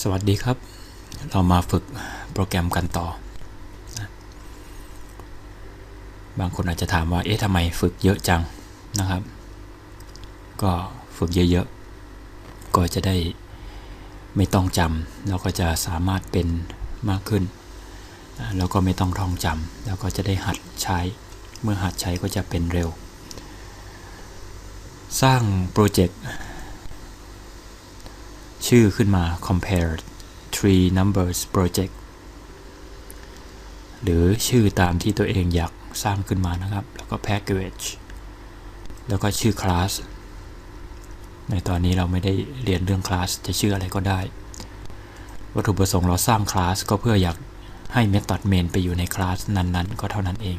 สวัสดีครับ เรามาฝึกโปรแกรมกันต่อ บางคนอาจจะถามว่า เอ๊ะทำไมฝึกเยอะจังนะครับ ก็ฝึกเยอะๆ ก็จะได้ไม่ต้องจำแล้วก็จะสามารถเป็นมากขึ้น แล้วก็ไม่ต้องท่องจำแล้วก็จะได้หัดใช้ เมื่อหัดใช้ก็จะเป็นเร็ว สร้างโปรเจกต์ ชื่อขึ้นมา compare three numbers project หรือชื่อตามที่ตัวเองอยากสร้างขึ้นมานะครับ แล้วก็ package แล้วก็ชื่อ class ในตอนนี้เราไม่ได้เรียนเรื่อง class จะชื่ออะไรก็ได้ วัตถุประสงค์เราสร้าง class ก็เพื่ออยากให้ method main ไปอยู่ใน class นั้นๆ ก็เท่านั้นเอง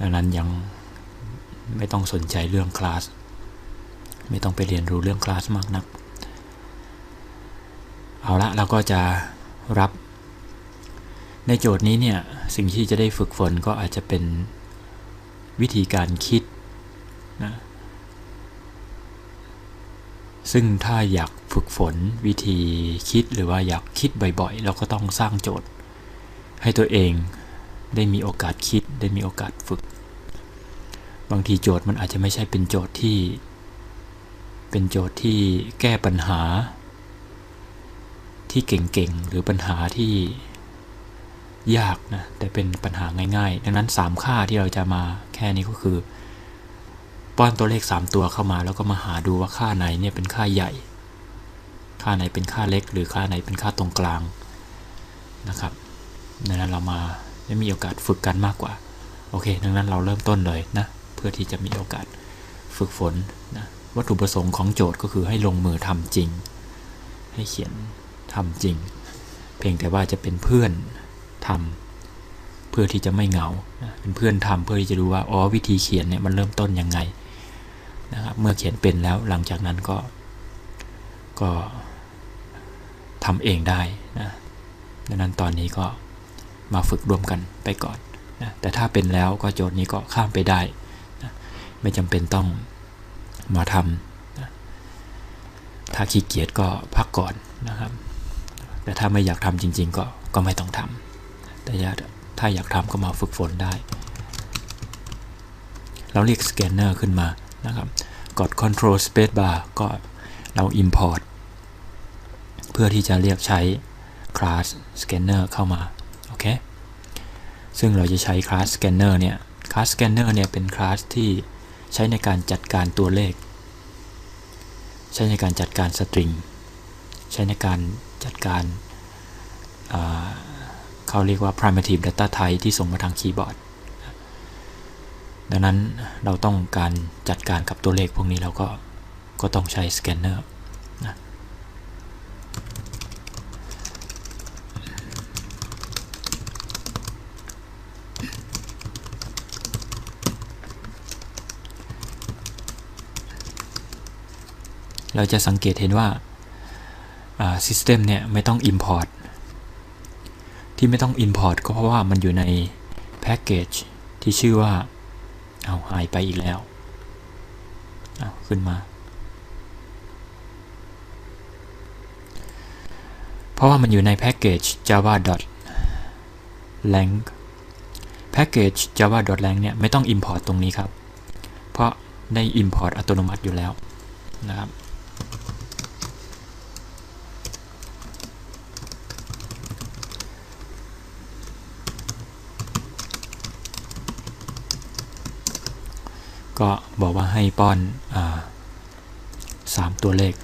ดังนั้นยังไม่ต้องสนใจเรื่อง class ไม่ต้องไปเรียนรู้เรื่อง class มากนัก เอาละเราก็จะรับ ในโจทย์นี้เนี่ยสิ่งที่จะได้ฝึกฝนก็อาจจะเป็นวิธีการคิดนะซึ่งถ้าอยากฝึกฝนวิธีคิดหรือว่าอยากคิดบ่อยๆ เราก็ต้องสร้างโจทย์ ให้ตัวเองได้มีโอกาสคิดได้มีโอกาสฝึก บางทีโจทย์มันอาจจะไม่ใช่เป็นโจทย์ที่ เป็นโจทย์ที่แก้ปัญหา ที่เก่งๆ หรือปัญหาที่ยากนะ แต่เป็นปัญหาง่ายๆ ดังนั้น 3 ค่าที่เราจะมาแค่นี้ก็คือ ป้อนตัวเลข 3 ตัวเข้ามาแล้วก็มาหาดูว่าค่าไหนเนี่ยเป็นค่าใหญ่ ค่าไหนเป็นค่าเล็ก หรือค่าไหนเป็นค่าตรงกลางนะครับดังนั้นเรามาได้มีโอกาสฝึกกันมากกว่า โอเค ดังนั้นเราเริ่มต้นเลยนะ เพื่อที่จะมีโอกาสฝึกฝนนะ วัตถุประสงค์ของโจทย์ก็คือให้ลงมือทำจริง ให้เขียน ทำจริง เพียงแต่ว่าจะเป็นเพื่อนทำเพื่อที่จะไม่เหงา เป็นเพื่อนทำเพื่อที่จะรู้ว่าอ๋อวิธีเขียนเนี่ยมันเริ่มต้นยังไงนะครับเมื่อเขียนเป็นแล้วหลังจากนั้นก็ ก็ทำเองได้นะดังนั้นตอนนี้ก็มาฝึกรวมกันไปก่อนนะแต่ถ้าเป็นแล้วก็โจทย์นี้ก็ข้ามไปได้นะไม่จำเป็นต้องมาทำนะถ้าขี้เกียจก็พักก่อนนะครับ แต่ถ้าไม่อยากทำจริง ๆ ก็ก็ไม่ต้องทำแต่ถ้าอยากทำก็มาฝึกฝนได้ เราเรียกสแกนเนอร์ขึ้นมานะครับกด Control Space Bar ก็เรา Import เพื่อที่จะเรียกใช้ class scanner เข้ามา โอเค ซึ่งเราจะใช้ class scanner เนี่ย class scanner เนี่ยเป็น class ที่ใช้ในการจัดการตัวเลข ใช้ในการจัดการสตริง ใช้ในการ จัดการเขาเรียกว่า primitive data type ที่ส่งมาทางคีย์บอร์ด ดังนั้นเราต้องการจัดการกับตัวเลขพวกนี้เราก็ก็ต้องใช้สแกนเนอร์เราจะสังเกตเห็นว่า System เนี่ยไม่ต้อง Import ที่ไม่ต้อง Import ก็เพราะว่ามันอยู่ในแพ็กเกจที่ชื่อว่า เอาหายไปอีกแล้วเอาขึ้นมา เพราะว่ามันอยู่ในแพ็กเกจ java lang แพ็กเกจ java lang เนี่ยไม่ต้อง import ตรงนี้ครับ เพราะได้ import อัตโนมัติอยู่แล้วนะครับ ก็บอกว่าให้ป้อนอสามตัวเลข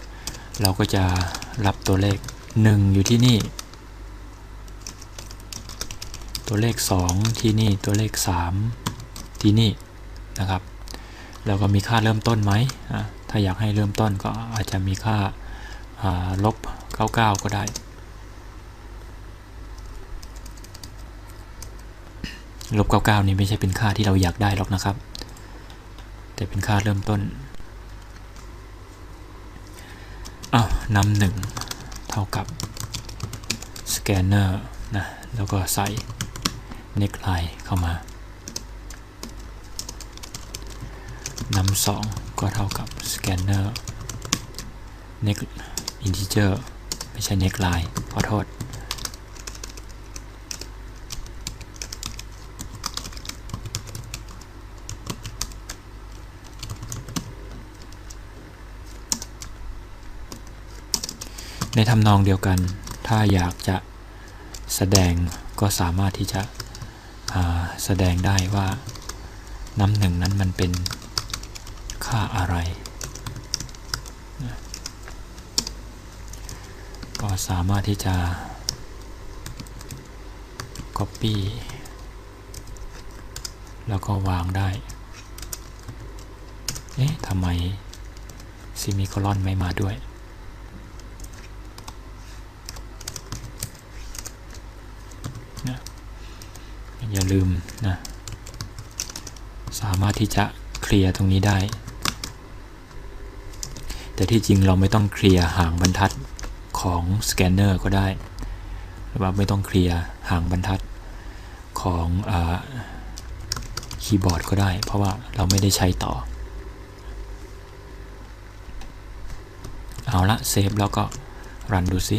เราก็จะรับตัวเลข 1 อยู่ที่นี่ ตัวเลข 2 ที่นี่ตัวเลข 3 ที่นี่นะครับแล้วก็มีค่าเริ่มต้นไหม ถ้าอยากให้เริ่มต้นก็อาจจะมีค่าลบ 99 ก็ได้ ลบ 99 นี้ไม่ใช่เป็นค่าที่เราอยากได้หรอกนะครับ แต่เป็นค่าเริ่มต้นอ้าวนำหนึ่งเท่ากับสแกนเนอร์นะ แล้วก็ใส่ next line เข้ามานำสองก็เท่ากับสแกนเนอร์ next integer ไม่ใช่ neckline ขอโทษ ในทำนองเดียวกัน ถ้าอยากจะแสดงก็สามารถที่จะแสดงได้ว่าน้ำหนึ่งนั้นมันเป็นค่าอะไร ก็สามารถที่จะ Copy แล้วก็วางได้ เอ๊ะทำไมซิมิโคลอนไม่มาด้วย อย่าลืมนะสามารถที่จะเคลียร์ตรงนี้ได้ แต่ที่จริงเราไม่ต้องเคลียร์หางบรรทัดของสแกนเนอร์ก็ได้หรือว่าไม่ต้องเคลียร์หางบรรทัดของคีย์บอร์ดก็ได้ เพราะว่าเราไม่ได้ใช้ต่อ เอาละเซฟแล้วก็รันดูซิ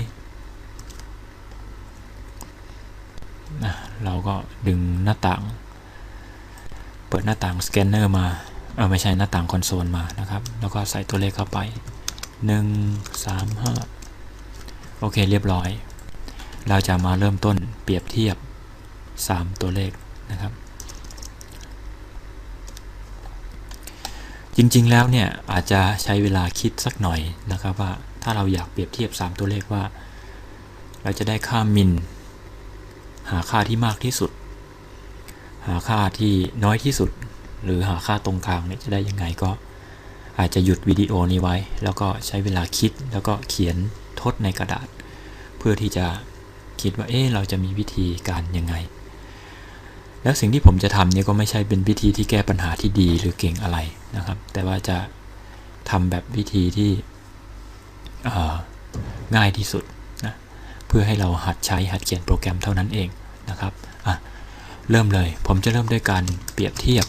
นะ เราก็ดึงหน้าต่าง เปิดหน้าต่างสแกนเนอร์มาเออไม่ใช่หน้าต่างคอนโซลมานะครับ แล้วก็ใส่ตัวเลขเข้าไป 1 3 5 โอเคเรียบร้อย เราจะมาเริ่มต้นเปรียบเทียบ 3 ตัวเลขนะครับ จริงๆแล้วเนี่ยอาจจะใช้เวลาคิดสักหน่อยนะครับว่าถ้าเราอยากเปรียบเทียบ 3 ตัวเลขว่า เราจะได้ค่ามิน หาค่าที่มากที่สุด หาค่าที่น้อยที่สุด หรือหาค่าตรงกลางเนี่ยจะได้ยังไงก็ อาจจะหยุดวิดีโอนี้ไว้ แล้วก็ใช้เวลาคิดแล้วก็เขียนทดในกระดาษ เพื่อที่จะคิดว่าเอ๊ะเราจะมีวิธีการยังไง แล้วสิ่งที่ผมจะทำเนี่ยก็ไม่ใช่เป็นวิธีที่แก้ปัญหาที่ดีหรือเก่งอะไรนะครับ แต่ว่าจะทำแบบวิธีที่ง่ายที่สุด พื่อให้เราหัดใช้หัดเขียนโปรแกรมเท่านั้นเองนะครับอะเริ่มเลย ผมจะเริ่มด้วยการเปรียบเทียบ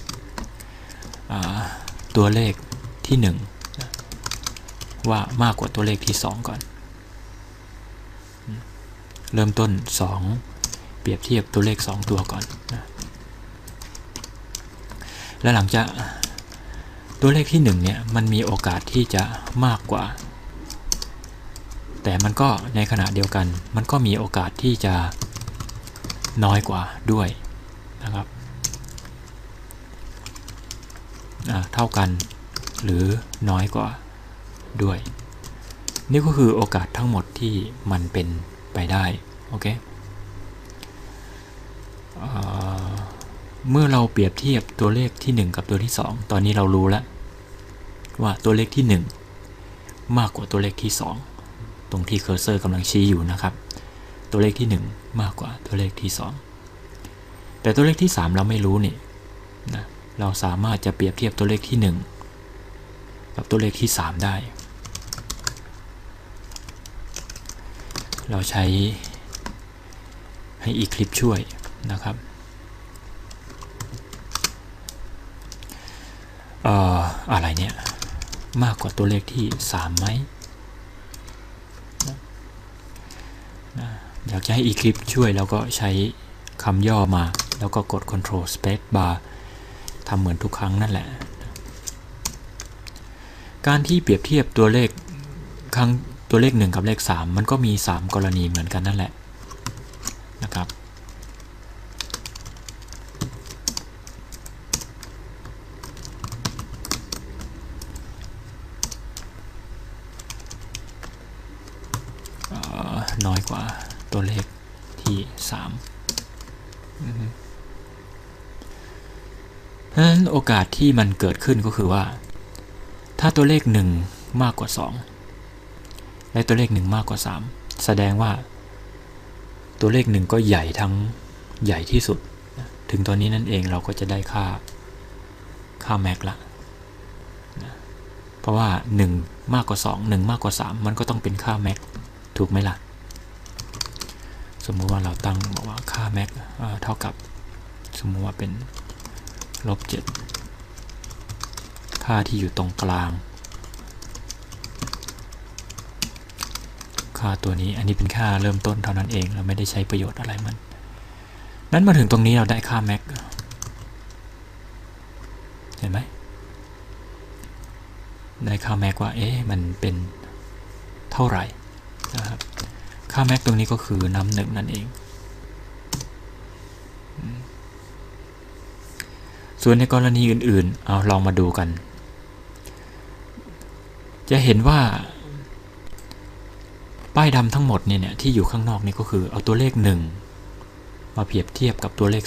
ตัวเลขที่1นะว่ามากกว่าตัวเลขที่ 2 ก่อน เริ่มต้น 2 เปรียบเทียบตัวเลข 2 ตัวก่อน และหลังจากตัวเลขที่ 1 เนี่ย มันมีโอกาสที่จะมากกว่า แต่มันก็ในขณะเดียวกัน มันก็มีโอกาสที่จะน้อยกว่าด้วยนะครับเท่ากันหรือน้อยกว่าด้วย นี่ก็คือโอกาสทั้งหมดที่มันเป็นไปได้โอเคเมื่อเราเปรียบเทียบตัวเลขที่ 1 กับตัวที่ 2 ตอนนี้เรารู้แล้วว่าตัวเลขที่ 1 มากกว่าตัวเลขที่ 2 ตรงที่เคอร์เซอร์กำลังชี้อยู่นะครับ ตัวเลขที่ 1 มากกว่าตัวเลขที่ 2 แต่ตัวเลขที่ 3 เราไม่รู้นี่นะเราสามารถจะเปรียบเทียบตัวเลขที่ 1 กับตัวเลขที่ 3 ได้ เราใช้ให้อีคลิปช่วยนะครับเอ่ออะไรเนี่ย มากกว่าตัวเลขที่ 3 ไหม อยากจะให้ Eclipse ช่วยแล้วก็ใช้คำย่อมา แล้วก็กด Control Space Bar ทำเหมือนทุกครั้งนั่นแหละ การที่เปรียบเทียบตัวเลขครั้งตัวเลข 1 กับเลข 3 มันก็มี 3 กรณีเหมือนกันนั่นแหละนะครับน้อยกว่าตัวเลขที่สามเพราะ ฉะนั้นโอกาสที่มันเกิดขึ้นก็คือว่า ถ้าตัวเลขหนึ่งมากกว่าสองและตัวเลขหนึ่งมากกว่าสามแสดงว่า ตัวเลขหนึ่งก็ใหญ่ทั้งใหญ่ที่สุด ถึงตอนนี้นั่นเองเราก็จะได้ค่าค่าแม็กละเพราะว่า 1 มากกว่า 2 1 มากกว่า 3 มันก็ต้องเป็นค่าแม็กถูกไหมล่ะ สมมุติว่าเราตั้งบอกว่าค่า max เท่ากับ สมมุติว่าเป็น ลบ 7 ค่าที่อยู่ตรงกลาง ค่าตัวนี้อันนี้เป็นค่าเริ่มต้นเท่านั้นเอง เราไม่ได้ใช้ประโยชน์อะไรมัน นั้นมาถึงตรงนี้เราได้ค่าแม็กเห็นไหมได้ค่าแม็กว่า เอ๊ะ มันเป็นเท่าไหร่นะครับ ค่าแม็กตรงนี้ก็คือน้ำหนึ่งนั่นเอง ส่วนในกรณีอื่นๆ เอาลองมาดูกัน จะเห็นว่า ป้ายดำทั้งหมดเนี่ยเนี่ย ที่อยู่ข้างนอกนี่ก็คือเอาตัวเลข 1 มาเปรียบเทียบกับตัวเลข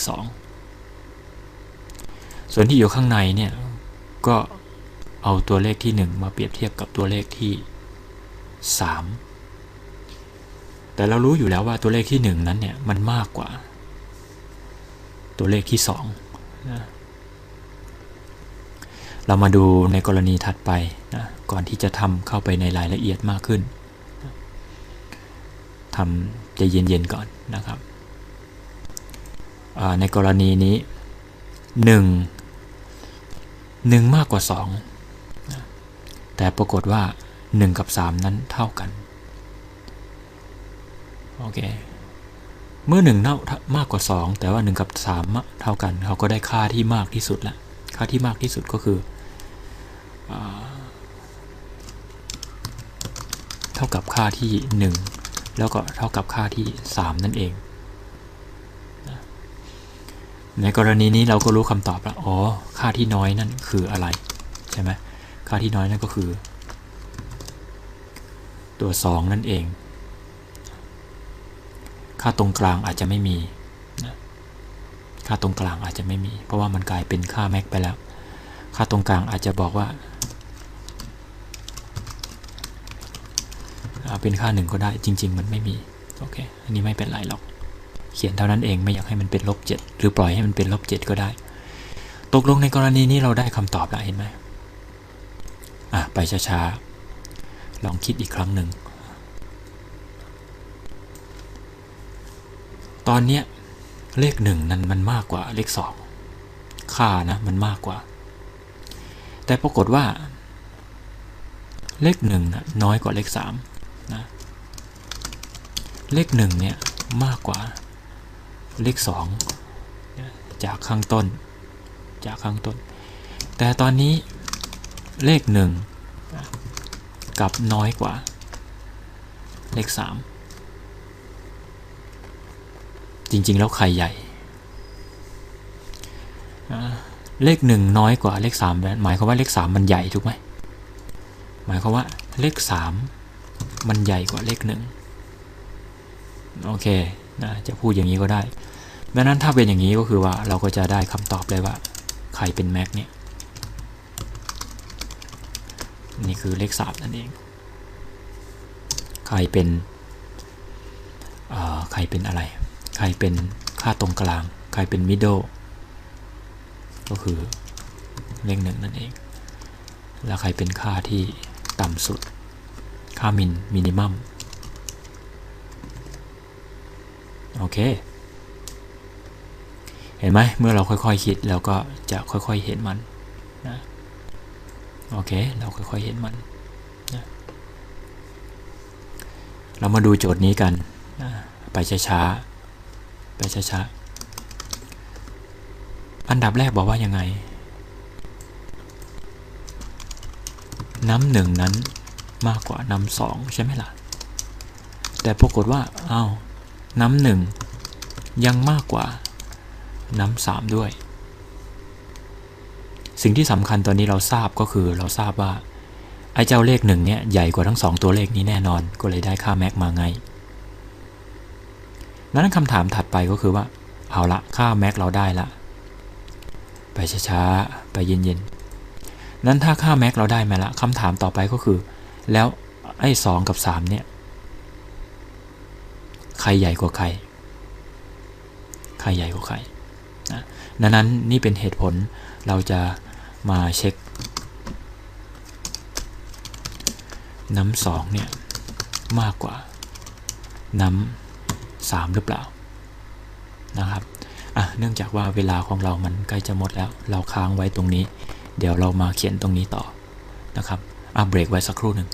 2 ส่วนที่อยู่ข้างในเนี่ย ก็เอาตัวเลขที่ 1 มาเปรียบเทียบกับตัวเลขที่ 3 แต่เรารู้อยู่แล้วว่าตัวเลขที่ 1 นั้นเนี่ย มันมากกว่า ตัวเลขที่2นะ เรามาดูในกรณีถัดไปนะก่อนที่จะทำเข้าไปในรายละเอียดมากขึ้นทำใจเย็นๆก่อนนะครับในกรณีนี้ 1 1 มากกว่า 2 แต่ปรากฏว่า 1 กับ 3 นั้นเท่ากันโอเคเมื่อ1เท่ามากกว่า 2 แต่ว่า 1 กับ 3 เท่ากัน เขาก็ได้ค่าที่มากที่สุดละค่าที่มากที่สุดก็คือ เท่ากับค่าที่ 1 แล้วก็เท่ากับค่าที่ 3 นั่นเอง ในกรณีนี้เราก็รู้คำตอบแล้ว อ๋อ ค่าที่น้อยนั่นคืออะไร ใช่ไหมค่าที่น้อยนั่นก็คือ ตัว 2 นั่นเอง ค่าตรงกลางอาจจะไม่มีค่าตรงกลางอาจจะไม่มี เพราะว่ามันกลายเป็นค่าแม็กไปแล้ว ค่าตรงกลางอาจจะบอกว่า เป็นค่าหนึ่งก็ได้จริง ๆ มันไม่มีโอเคอันนี้ไม่เป็นไรหรอก เขียนเท่านั้นเองไม่อยากให้มันเป็นลบเจ็ดหรือปล่อยให้มันเป็นลบเจ็ดก็ได้ ตกลงในกรณีนี้เราได้คำตอบแล้วเห็นไหมอะไปช้าๆลองคิดอีกครั้งหนึ่งตอนเนี้ยเลขหนึ่งนั้นมันมากกว่าเลขสองค่านะมันมากกว่า แต่ปรากฏว่า เลขหนึ่งนะน้อยกว่าเลขสาม นะเลขหนึ่งเนี่ยมากกว่าเลขสองจากข้างต้น จากข้างต้น แต่ตอนนี้เลขหนึ่งกับน้อยกว่า เลขสามจริงๆ แล้วใครใหญ่ เลขหนึ่งน้อยกว่าเลขสามหมายความว่าเลขสามมันใหญ่ถูกไหมหมายความว่าเลขสาม มันใหญ่กว่าเลขหนึ่งโอเคนะจะพูดอย่างนี้ก็ได้ดังนั้นถ้าเป็นอย่างนี้ก็คือว่าเราก็จะได้คำตอบเลยว่าใครเป็นแม็กเนี่ยนี่คือเลขสามนั่นเอง ใครเป็นใครเป็นอะไร ใครเป็นค่าตรงกลาง ใครเป็นมิดเดิลก็คือเลขหนึ่งนั่นเอง แล้วใครเป็นค่าที่ต่ำสุด ค่ามินมินิมัมโอเค เห็นไหมเมื่อเราค่อยๆคคิดแล้วก็จะค่อยๆเห็นมันนะโอเค เราค่อยๆเห็นมันนะเรามาดูโจทย์นี้กันนะไปช้าๆไปช้าๆอันดับแรกบอกว่ายังไง น้ำหนึ่งนั้น มากกว่าน้ำสองใช่ไหมล่ะ แต่ปรากฏว่าอ้าวน้ำหนึ่งยังมากกว่าน้ำสามด้วย สิ่งที่สำคัญตอนนี้เราทราบก็คือเราทราบว่า ไอ้เจ้าเลขหนึ่งเนี่ยใหญ่กว่าทั้งสองตัวเลขนี้แน่นอนก็เลยได้ค่าแม็กมาไงนั้นคำถามถัดไปก็คือว่า เอาละค่าแม็กเราได้ละ ไปช้าๆ ไปเย็นๆ นั้นถ้าค่าแม็กเราได้มาละคำถามต่อไปก็คือ แล้วไอ้สองกับสามเนี่ย ใครใหญ่กว่าใคร ใครใหญ่กว่าใครนะดังนั้นนี่เป็นเหตุผลเราจะมาเช็ค น้ำสองเนี่ยมากกว่าน้ำสามหรือเปล่านะครับอะเนื่องจากว่าเวลาของเรามันใกล้จะหมดแล้ว เราค้างไว้ตรงนี้ เดี๋ยวเรามาเขียนตรงนี้ต่อนะครับ อะเบรกไว้สักครู่หนึ่ง